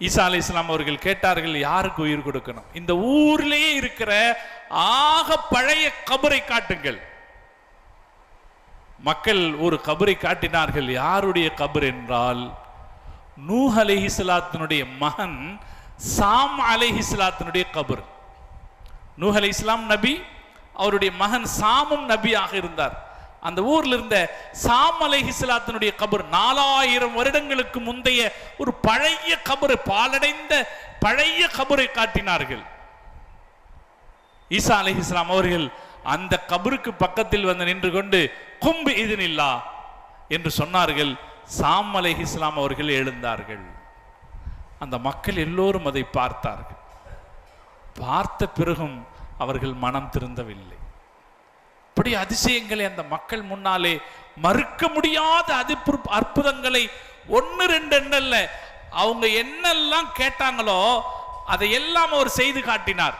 ஈசா அலி இஸ்லாம் அவர்கள் கேட்டார்கள் யாருக்கு உயிர் கொடுக்கணும்? இந்த ஊர்லயே இருக்கிற ஆக பழைய கபரை காட்டுங்கள். மக்கள் ஒரு கபரை காட்டினார்கள் யாருடைய கபர் என்றால்? நூஹ் அலிஹிஸ்லாத்தினுடைய மகன் சாம் அலிஹிஸ்லாத்தினுடைய கபர். நூஹ் அலை இஸ்லாம் நபி அவருடைய மகன் சாமும் நபியாக இருந்தார். அந்த ஊர்ல இருந்த சாம் அலைஹிஸ்லாத்தினுடைய கபர் நாலாயிரம் வருடங்களுக்கு முந்தைய ஒரு பழைய கபரு பாலடைந்த பழைய கபரை காட்டினார்கள். ஈசா அலைஹிஸ்லாம் அவர்கள் அந்த கபருக்கு பக்கத்தில் வந்து நின்று கொண்டு கும்பு இதுனில்லா என்று சொன்னார்கள். சாம் அலைஹிஸ்லாம் அவர்கள் எழுந்தார்கள். அந்த மக்கள் எல்லோரும் அதை பார்த்தார்கள். பார்த்த பிறகும் அவர்கள் மனம் திருந்தவில்லை. அப்படி அதிசயங்களை அந்த மக்கள் முன்னாலே மறுக்க முடியாத அதிப்பு அற்புதங்களை ஒன்று ரெண்டு எண்ணல்ல அவங்க என்னெல்லாம் கேட்டாங்களோ அதை எல்லாம் அவர் செய்து காட்டினார்.